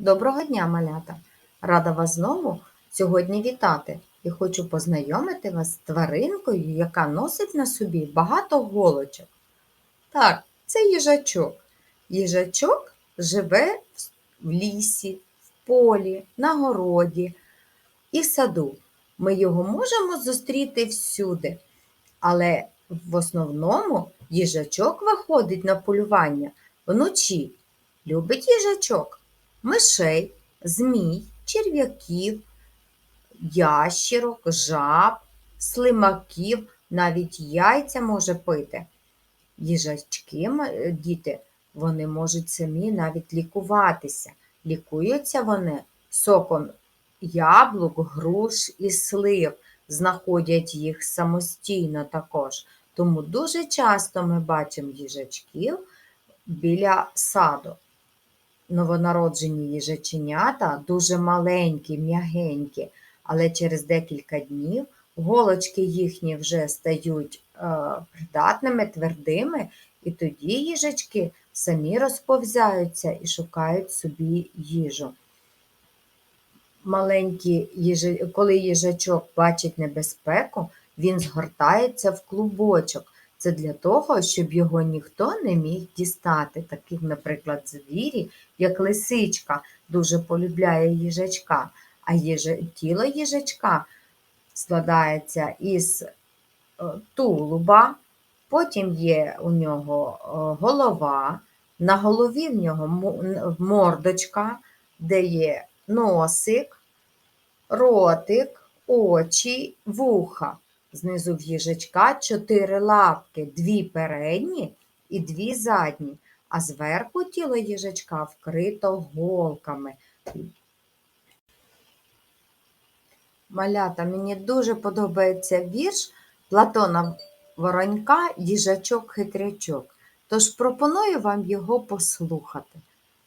Доброго дня, малята! Рада вас знову сьогодні вітати і хочу познайомити вас з тваринкою, яка носить на собі багато голочок. Так, це їжачок. Їжачок живе в лісі, в полі, на городі і в саду. Ми його можемо зустріти всюди, але в основному їжачок виходить на полювання вночі. Любить їжачок мишей, змій, черв'яків, ящірок, жаб, слимаків, навіть яйця може пити. Їжачки, діти, вони можуть самі навіть лікуватися. Лікуються вони соком яблук, груш і слив, знаходять їх самостійно також. Тому дуже часто ми бачимо їжачків біля саду новонароджені їжаченята дуже маленькі, м'ягенькі, але через декілька днів голочки їхні вже стають е, придатними, твердими, і тоді їжачки самі розповзяються і шукають собі їжу. Маленькі їжа... Коли їжачок бачить небезпеку, він згортається в клубочок. Це для того, щоб його ніхто не міг дістати. Таких, наприклад, звірі, як лисичка, дуже полюбляє їжачка, а їжа... тіло їжачка складається із е, тулуба, потім є у нього е, голова, на голові в нього мордочка, де є носик, ротик, очі, вуха. Знизу в їжачка чотири лапки, дві передні і дві задні, а зверху тіло їжачка вкрито голками. Малята, мені дуже подобається вірш Платона Воронька Їжачок-хитрячок. Тож пропоную вам його послухати.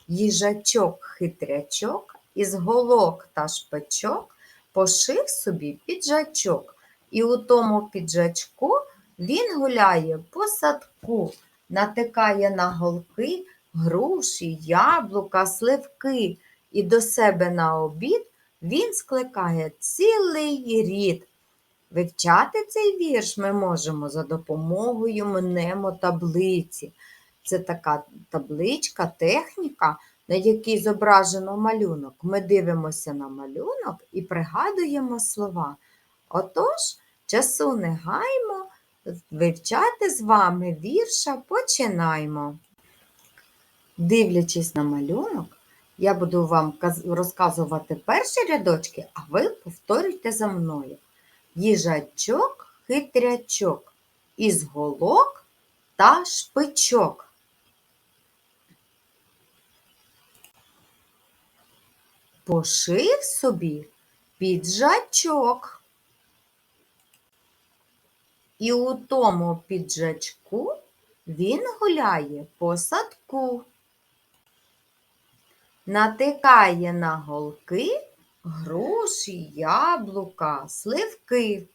Їжачок-хитрячок із голок та шпичок пошив собі піджачок, і у тому піджачку він гуляє по садку, натикає на голки груші, яблука, сливки, і до себе на обід він скликає цілий рід. Вивчати цей вірш ми можемо за допомогою мнемотаблиці. Це така табличка, техніка, на якій зображено малюнок. Ми дивимося на малюнок і пригадуємо слова. Отож, часу не гаймо, вивчати з вами вірша починаємо. Дивлячись на малюнок, я буду вам розказувати перші рядочки, а ви повторюйте за мною. Їжачок, хитрячок, із голок та шпичок. Пошив собі піджачок. І у тому піджачку він гуляє по садку. Натикає на голки груші, яблука, сливки.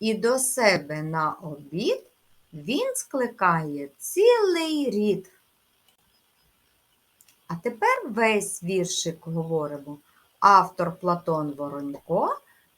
І до себе на обід він скликає цілий рід. А тепер весь віршик говоримо. Автор Платон Воронько,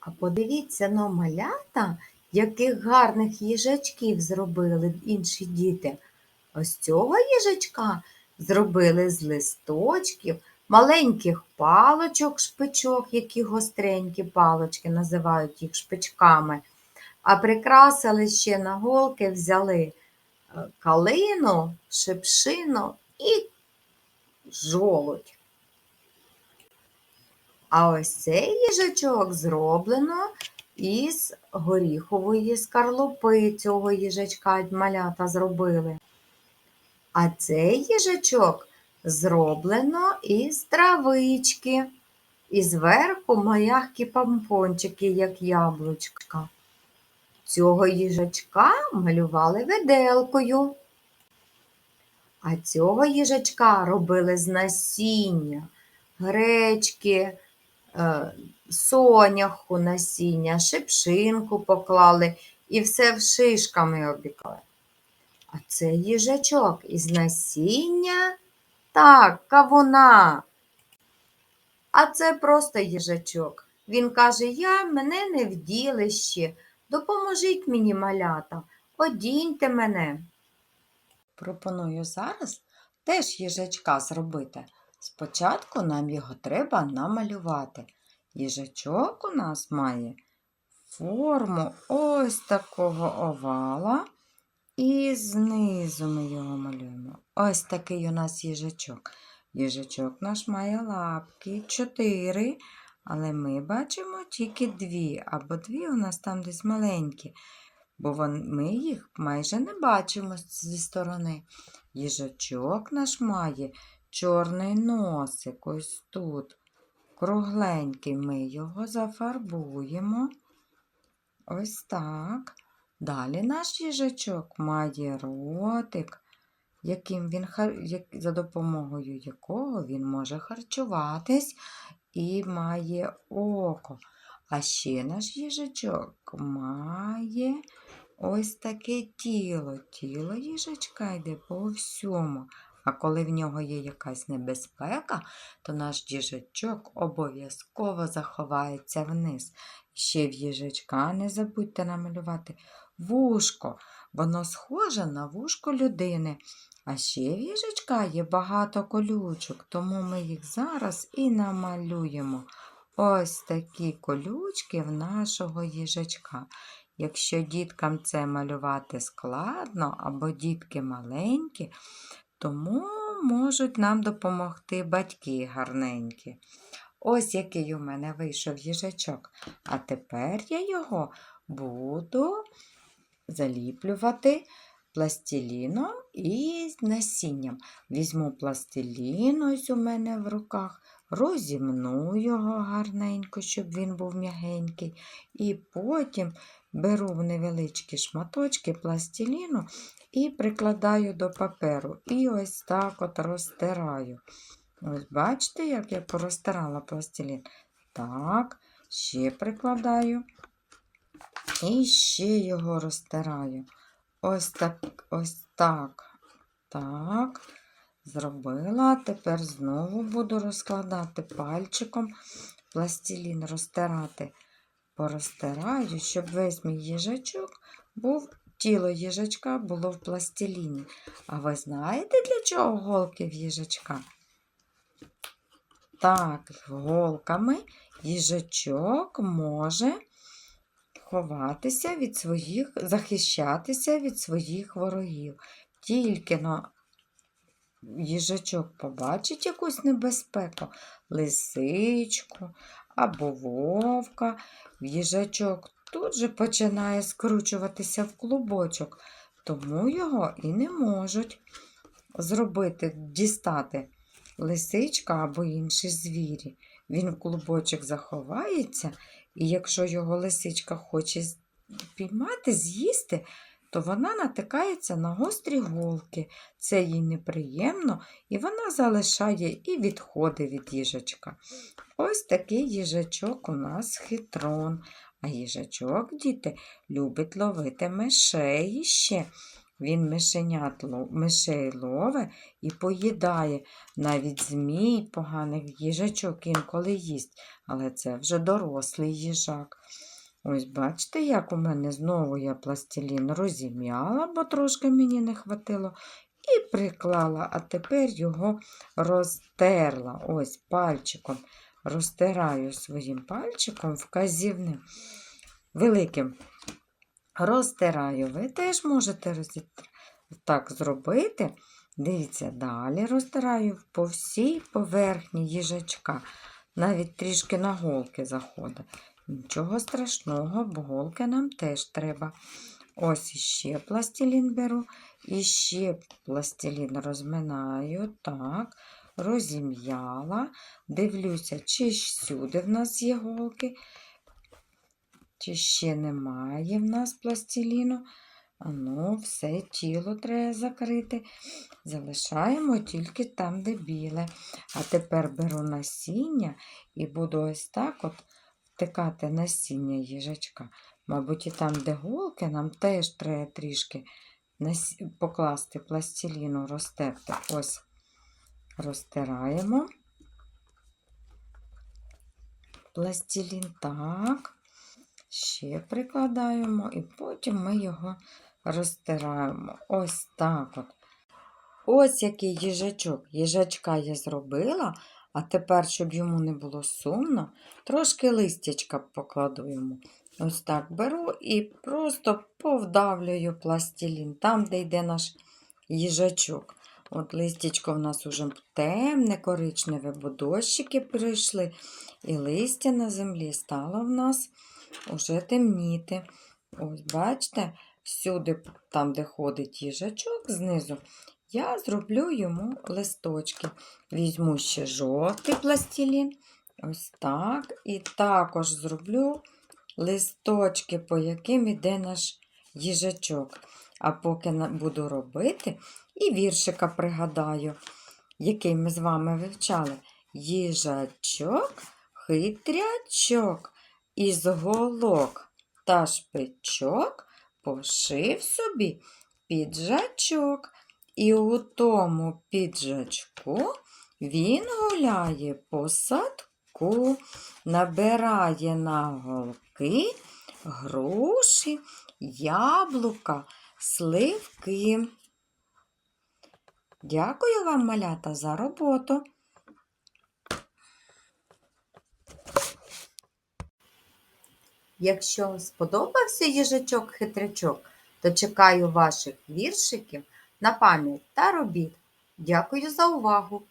А подивіться на малята, яких гарних їжачків зробили інші діти. Ось цього їжачка зробили з листочків, маленьких палочок, шпичок, які гостренькі палочки, називають їх шпичками. А прикрасили ще на голки, взяли е, калину, шипшину і жолудь. А ось цей їжачок зроблено із горіхової скарлупи цього їжачка малята зробили. А цей їжачок зроблено із травички. І зверху м'які помпончики, як яблучка. Цього їжачка малювали виделкою. А цього їжачка робили з насіння, гречки, соняху насіння, шипшинку поклали і все в шишками обіклали. А це їжачок із насіння, так, кавуна. А це просто їжачок. Він каже: Я мене не в ділищі, допоможіть мені, малята, одіньте мене. Пропоную зараз теж їжачка зробити. Спочатку нам його треба намалювати. Їжачок у нас має форму ось такого овала. І знизу ми його малюємо. Ось такий у нас їжачок. Їжачок наш має лапки чотири, але ми бачимо тільки дві, або дві у нас там десь маленькі, бо ми їх майже не бачимо зі сторони. Їжачок наш має чорний носик, ось тут. Кругленький ми його зафарбуємо. Ось так. Далі наш їжачок має ротик, яким він, за допомогою якого він може харчуватись і має око. А ще наш їжачок має ось таке тіло. Тіло їжачка йде по всьому. А коли в нього є якась небезпека, то наш їжачок обов'язково заховається вниз. Ще в їжачка не забудьте намалювати вушко. Воно схоже на вушко людини. А ще в їжачка є багато колючок, тому ми їх зараз і намалюємо. Ось такі колючки в нашого їжачка. Якщо діткам це малювати складно або дітки маленькі, тому можуть нам допомогти батьки гарненькі. Ось який у мене вийшов їжачок. А тепер я його буду заліплювати пластиліном і насінням. Візьму пластилін ось у мене в руках, розімну його гарненько, щоб він був м'ягенький. І потім беру в невеличкі шматочки пластиліну і прикладаю до паперу. І ось так от розтираю. Ось бачите, як я порозтирала пластилін? Так, ще прикладаю. І ще його розтираю. Ось так, ось так. Так. Зробила. Тепер знову буду розкладати пальчиком пластилін, розтирати. Порозтираю, щоб весь мій їжачок був, тіло їжачка було в пластиліні. А ви знаєте, для чого голки в їжачка? Так, голками їжачок може ховатися від своїх, захищатися від своїх ворогів. Тільки но їжачок побачить якусь небезпеку, лисичку або вовка, їжачок тут же починає скручуватися в клубочок, тому його і не можуть зробити, дістати лисичка або інші звірі. Він в клубочок заховається, і якщо його лисичка хоче піймати, з'їсти, то вона натикається на гострі голки. Це їй неприємно, і вона залишає і відходить від їжачка. Ось такий їжачок у нас хитрон. А їжачок, діти, любить ловити мишей ще. Він мишенят, мишей лове і поїдає. Навіть змій поганих їжачок інколи їсть, але це вже дорослий їжак. Ось бачите, як у мене знову я пластилін розім'яла, бо трошки мені не хватило, і приклала, а тепер його розтерла. Ось пальчиком. Розтираю своїм пальчиком вказівним, великим. Розтираю. Ви теж можете так зробити. Дивіться, далі розтираю по всій поверхні їжачка. Навіть трішки на голки заходить. Нічого страшного, бо голки нам теж треба. Ось іще пластилін беру, іще пластилін розминаю, так, розім'яла, дивлюся, чи всюди в нас є голки, чи ще немає в нас пластиліну. Ну, все тіло треба закрити. Залишаємо тільки там, де біле. А тепер беру насіння і буду ось так от втикати насіння їжачка. Мабуть, і там, де голки, нам теж треба трішки покласти пластиліну, розтерти. Ось розтираємо. Пластилін так. Ще прикладаємо і потім ми його розтираємо. Ось так от. Ось який їжачок. Їжачка я зробила, а тепер, щоб йому не було сумно, трошки листячка покладу йому. Ось так беру і просто повдавлюю пластилін там, де йде наш їжачок. От листячко в нас уже темне, коричневе, бо дощики прийшли, і листя на землі стало в нас уже темніти. Ось, бачите, всюди, там, де ходить їжачок знизу, я зроблю йому листочки. Візьму ще жовтий пластилін. Ось так. І також зроблю листочки, по яким іде наш їжачок. А поки буду робити, і віршика пригадаю, який ми з вами вивчали. Їжачок, хитрячок, із голок та шпичок пошив собі піджачок. І у тому піджачку він гуляє по садку, набирає на голки груші, яблука, сливки. Дякую вам, малята, за роботу. Якщо сподобався їжачок-хитрячок, то чекаю ваших віршиків на пам'ять та робіт. Дякую за увагу!